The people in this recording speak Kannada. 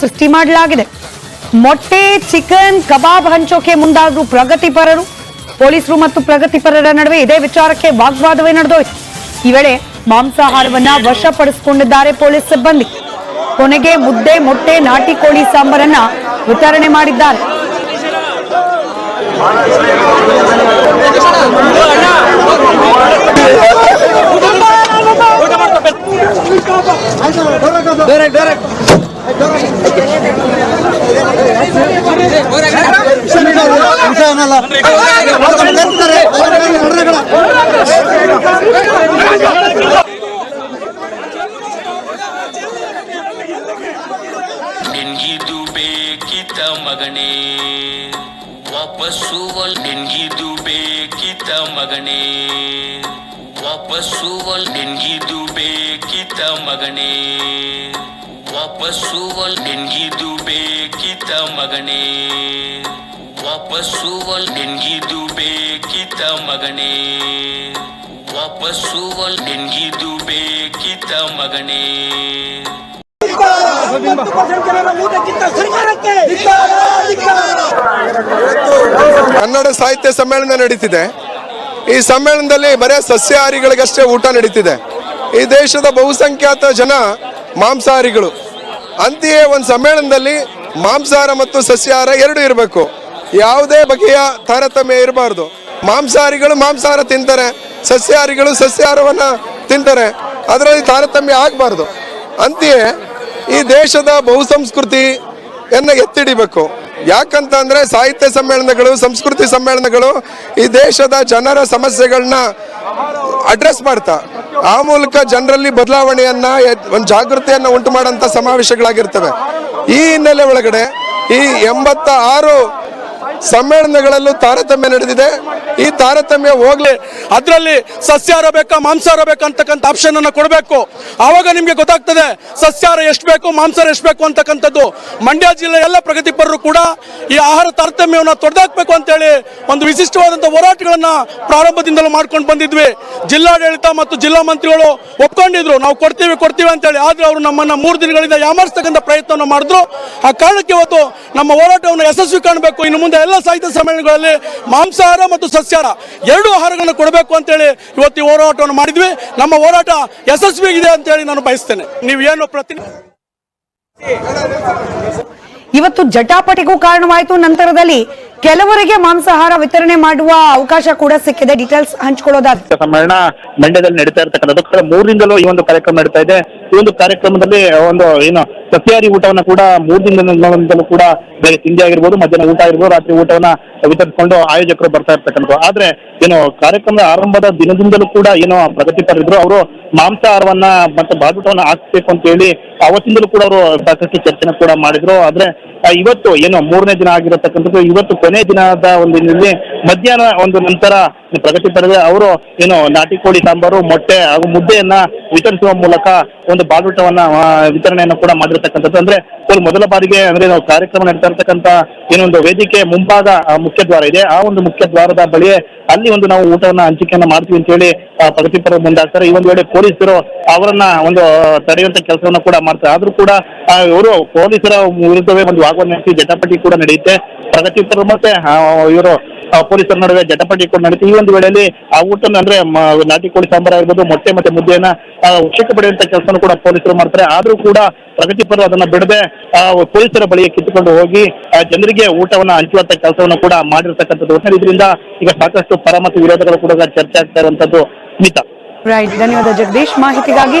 ಸೃಷ್ಟಿ ಮಾಡಲಾಗಿದೆ. ಮೊಟ್ಟೆ, ಚಿಕನ್, ಕಬಾಬ್ ಹಂಚೋಕೆ ಮುಂದಾದ್ರು ಪ್ರಗತಿಪರರು, ಪೊಲೀಸರು ಮತ್ತು ಪ್ರಗತಿಪರರ ನಡುವೆ ಇದೇ ವಿಚಾರಕ್ಕೆ ವಾಗ್ವಾದವೇ ನಡೆದೋಯ್ತು. ಈ ವೇಳೆ ಮಾಂಸಾಹಾರವನ್ನ ವಶಪಡಿಸಿಕೊಂಡಿದ್ದಾರೆ ಪೊಲೀಸ್ ಸಿಬ್ಬಂದಿ. ಕೊನೆಗೆ ಮುದ್ದೆ, ಮೊಟ್ಟೆ, ನಾಟಿ ಕೋಳಿ ಸಾಂಬಾರನ್ನ ವಿತರಣೆ ಮಾಡಿದ್ದಾರೆ. ನಿನ್ಗಿದು ಬೇಕಿತ ಮಗನೇ ವಾಪಸ್ಸು ನಿನ್ಗಿದು ಬೇಕಿತ ಮಗನೇ ವಾಪಸ್ಸು ನಿನ್ಗಿದು ಬೇಕಿತ ಮಗನೇ ವಾಪಸ್ಸು ನಿನ್ಗಿದು ಬೇಕಿತ ಮಗನೇ. ವಾಪಸ್ಸು ಒಲ್ ನಿನ್ಗಿದು ಬೇಕಿತ ಮಗನೇ. ವಾಪಸ್ಸು ಒಲ್ ನಿನ್ಗಿದು ಬೇಕಿತ ಮಗನೇ. ಕನ್ನಡ ಸಾಹಿತ್ಯ ಸಮ್ಮೇಳನ ನಡೀತಿದೆ. ಈ ಸಮ್ಮೇಳನದಲ್ಲಿ ಬರೇ ಸಸ್ಯಾಹಾರಿಗಳಿಗಷ್ಟೇ ಊಟ ನಡೀತಿದೆ. ಈ ದೇಶದ ಬಹುಸಂಖ್ಯಾತ ಜನ ಮಾಂಸಾಹಾರಿಗಳು. ಅಂತೆಯೇ ಒಂದು ಸಮ್ಮೇಳನದಲ್ಲಿ ಮಾಂಸಾಹಾರ ಮತ್ತು ಸಸ್ಯಾಹಾರ ಎರಡು ಇರಬೇಕು. ಯಾವುದೇ ಬಗೆಯ ತಾರತಮ್ಯ ಇರಬಾರ್ದು. ಮಾಂಸಾಹಾರಿಗಳು ಮಾಂಸಾಹಾರ ತಿಂತಾರೆ, ಸಸ್ಯಾಹಾರಿಗಳು ಸಸ್ಯಾಹಾರವನ್ನು ತಿಂತಾರೆ, ಅದರಲ್ಲಿ ತಾರತಮ್ಯ ಆಗಬಾರ್ದು. ಅಂತೆಯೇ ಈ ದೇಶದ ಬಹುಸಂಸ್ಕೃತಿಯನ್ನು ಎತ್ತಿಡಿಬೇಕು. ಯಾಕಂತ ಅಂದರೆ ಸಾಹಿತ್ಯ ಸಮ್ಮೇಳನಗಳು, ಸಂಸ್ಕೃತಿ ಸಮ್ಮೇಳನಗಳು ಈ ದೇಶದ ಜನರ ಸಮಸ್ಯೆಗಳನ್ನ ಅಡ್ರೆಸ್ ಮಾಡ್ತಾ, ಆ ಮೂಲಕ ಜನರಲ್ಲಿ ಬದಲಾವಣೆಯನ್ನು, ಒಂದು ಜಾಗೃತಿಯನ್ನು ಉಂಟು ಮಾಡೋಂಥ ಸಮಾವೇಶಗಳಾಗಿರ್ತವೆ. ಈ ಹಿನ್ನೆಲೆ ಒಳಗಡೆ ಈ ಎಂಬತ್ತ ಆರು ಸಮ್ಮೇಳನಗಳಲ್ಲೂ ತಾರತಮ್ಯ ನಡೆದಿದೆ. ಈ ತಾರತಮ್ಯ ಹೋಗ್ಲಿ, ಅದರಲ್ಲಿ ಸಸ್ಯಾರ ಬೇಕಾ ಮಾಂಸಾರ ಬೇಕಾ ಅಂತಕ್ಕಂಥ ಆಪ್ಷನ್ ಅನ್ನು ಕೊಡಬೇಕು. ಆವಾಗ ನಿಮಗೆ ಗೊತ್ತಾಗ್ತದೆ ಸಸ್ಯಾರ ಎಷ್ಟು ಬೇಕು ಮಾಂಸಾರ ಎಷ್ಟು ಬೇಕು ಅಂತಕ್ಕಂಥದ್ದು. ಮಂಡ್ಯ ಜಿಲ್ಲೆ ಎಲ್ಲ ಪ್ರಗತಿಪರರು ಕೂಡ ಈ ಆಹಾರ ತಾರತಮ್ಯವನ್ನು ತೊಡೆದಾಕ್ಬೇಕು ಅಂತೇಳಿ ಒಂದು ವಿಶಿಷ್ಟವಾದಂಥ ಹೋರಾಟಗಳನ್ನ ಪ್ರಾರಂಭದಿಂದಲೂ ಮಾಡ್ಕೊಂಡು ಬಂದಿದ್ವಿ. ಜಿಲ್ಲಾಡಳಿತ ಮತ್ತು ಜಿಲ್ಲಾ ಮಂತ್ರಿಗಳು ಒಪ್ಕೊಂಡಿದ್ರು, ನಾವು ಕೊಡ್ತೀವಿ ಕೊಡ್ತೀವಿ ಅಂತೇಳಿ. ಆದ್ರೆ ಅವರು ನಮ್ಮನ್ನ ಮೂರು ದಿನಗಳಿಂದ ಯಾಮಾರಿಸ್ತಕ್ಕಂಥ ಪ್ರಯತ್ನವನ್ನು ಮಾಡಿದ್ರು. ಆ ಕಾರಣಕ್ಕೆ ಇವತ್ತು ನಮ್ಮ ಹೋರಾಟವನ್ನು ಯಶಸ್ವಿ ಕಾಣಬೇಕು, ಇನ್ನು ಮುಂದೆ ಎಲ್ಲ ಸಾಹಿತ್ಯ ಸಮ್ಮೇಳನಗಳಲ್ಲಿ ಮಾಂಸಾಹಾರ ಮತ್ತು ಸಸ್ಯಾಹಾರ ಎರಡು ಆಹಾರಗಳನ್ನು ಕೊಡಬೇಕು ಅಂತೇಳಿ ಇವತ್ತು ಈ ಹೋರಾಟವನ್ನು ಮಾಡಿದ್ವಿ. ನಮ್ಮ ಹೋರಾಟ ಯಶಸ್ವಿಯಾಗಿದೆ ಅಂತೇಳಿ ನಾನು ಬಯಸ್ತೇನೆ. ನೀವು ಏನು ಪ್ರತಿ ಇವತ್ತು ಜಟಾಪಟಿಗೂ ಕಾರಣವಾಯಿತು ನಂತರದಲ್ಲಿ ಕೆಲವರಿಗೆ ಮಾಂಸಾಹಾರ ವಿತರಣೆ ಮಾಡುವ ಅವಕಾಶ ಕೂಡ ಸಿಕ್ಕಿದೆ. ಡೀಟೇಲ್ಸ್ ಹಂಚ್ಕೊಳ್ಳೋದಾದ್ರೆ ಸಮ್ಮೇಳನ ಮಂಡ್ಯದಲ್ಲಿ ನಡೀತಾ ಇರ್ತಕ್ಕಂಥದ್ದು. ಕಳೆದ ಮೂರರಿಂದಲೂ ಈ ಒಂದು ಕಾರ್ಯಕ್ರಮ ನಡೀತಾ ಇದೆ. ಈ ಒಂದು ಕಾರ್ಯಕ್ರಮದಲ್ಲಿ ಒಂದು, ಏನು, ಸಸ್ಯಾಹಾರಿ ಊಟವನ್ನ ಕೂಡ ಮೂರು ದಿನದಿಂದಲೂ ಕೂಡ ಬೇರೆ ತಿಂಡಿ ಆಗಿರ್ಬೋದು, ಮಧ್ಯಾಹ್ನ ಊಟ ಆಗಿರ್ಬೋದು, ರಾತ್ರಿ ಊಟವನ್ನ ವಿತರಿಸಿಕೊಂಡು ಆಯೋಜಕರು ಬರ್ತಾ ಇರ್ತಕ್ಕಂಥದ್ದು. ಆದ್ರೆ, ಏನು, ಕಾರ್ಯಕ್ರಮದ ಆರಂಭದ ದಿನದಿಂದಲೂ ಕೂಡ, ಏನು ಪ್ರಗತಿಪರಿದ್ರು ಅವರು ಮಾಂಸಾಹಾರವನ್ನ ಮತ್ತೆ ಬಾದುಟವನ್ನ ಹಾಕ್ಬೇಕು ಅಂತ ಹೇಳಿ ಅವತ್ತಿಂದಲೂ ಕೂಡ ಅವರು ಸಾಕಷ್ಟು ಚರ್ಚೆನ ಕೂಡ ಮಾಡಿದ್ರು. ಆದ್ರೆ ಇವತ್ತು, ಏನು, ಮೂರನೇ ದಿನ ಆಗಿರತಕ್ಕಂಥದ್ದು. ಇವತ್ತು ಕೊನೆ ದಿನದ ಒಂದು ದಿನದಲ್ಲಿ ಮಧ್ಯಾಹ್ನ ಒಂದು ನಂತರ ಪ್ರಗತಿಪರರು ಅವರು ಏನು ನಾಟಿ ಕೋಳಿ ಸಾಂಬಾರು, ಮೊಟ್ಟೆ ಹಾಗೂ ಮುದ್ದೆಯನ್ನ ವಿತರಿಸುವ ಮೂಲಕ ಒಂದು ಬಾಗುಟವನ್ನ ವಿತರಣೆಯನ್ನು ಕೂಡ ಮಾಡಿರ್ತಕ್ಕಂಥದ್ದು. ಅಂದ್ರೆ ಮೊದಲ ಬಾರಿಗೆ ಅಂದ್ರೆ ನಾವು ಕಾರ್ಯಕ್ರಮ ನಡೀತಾ ಇರ್ತಕ್ಕಂಥ ಏನೊಂದು ವೇದಿಕೆ ಮುಂಭಾಗ ಮುಖ್ಯ ದ್ವಾರ ಇದೆ. ಆ ಒಂದು ಮುಖ್ಯ ದ್ವಾರದ ಬಳಿಯೇ ಅಲ್ಲಿ ಒಂದು ನಾವು ಊಟವನ್ನ, ಹಂಚಿಕೆಯನ್ನ ಮಾಡ್ತೀವಿ ಅಂತ ಹೇಳಿ ಪ್ರಗತಿಪರ ಮುಂದಾಗ್ತಾರೆ. ಈ ಒಂದು ವೇಳೆ ಪೊಲೀಸರು ಅವರನ್ನ ಒಂದು ತಡೆಯುವಂತ ಕೆಲಸವನ್ನ ಕೂಡ ಮಾಡ್ತಾರೆ. ಆದ್ರೂ ಕೂಡ ಇವರು ಪೊಲೀಸರ ವಿರುದ್ಧವೇ ಒಂದು ವಾಗ್ವಾದ ನಡೆಸಿ, ಜಟಾಪಟಿ ಕೂಡ ನಡೆಯುತ್ತೆ. ಪ್ರಗತಿಪರರು ಮತ್ತೆ ಇವರು ಪೊಲೀಸರ ನಡುವೆ ಜಟಪಟಿ ಕೂಡ ನಡೀತು. ಈ ಒಂದು ವೇಳೆಯಲ್ಲಿ ಆ ಊಟ ಅಂದ್ರೆ ನಾಟಿ ಕೋಳಿ ಸಾಂಬಾರ್ ಆಗಿರ್ಬೋದು, ಮೊಟ್ಟೆ ಮತ್ತೆ ಮುದ್ದೆಯನ್ನ ಉಚಿತ ಪಡೆಯುವಂತ ಕೆಲಸನೂ ಕೂಡ ಪೊಲೀಸರು ಮಾಡ್ತಾರೆ. ಆದ್ರೂ ಕೂಡ ಪ್ರಗತಿಪರರು ಅದನ್ನ ಬಿಡದೆ ಪೊಲೀಸರ ಬಳಿಗೆ ಕಿತ್ತುಕೊಂಡು ಹೋಗಿ ಜನರಿಗೆ ಊಟವನ್ನ ಹಂಚುವಂತ ಕೆಲಸವನ್ನು ಕೂಡ ಮಾಡಿರ್ತಕ್ಕಂಥದ್ದು. ಇದರಿಂದ ಈಗ ಸಾಕಷ್ಟು ಪರ ಮತ್ತು ವಿರೋಧಗಳು ಕೂಡ ಚರ್ಚೆ ಆಗ್ತಾ ಇರುವಂತದ್ದು ಮಿತ ರೈಟ್ ಧನ್ಯವಾದ ಜಗದೀಶ್. ಮಾಹಿತಿಗಾಗಿ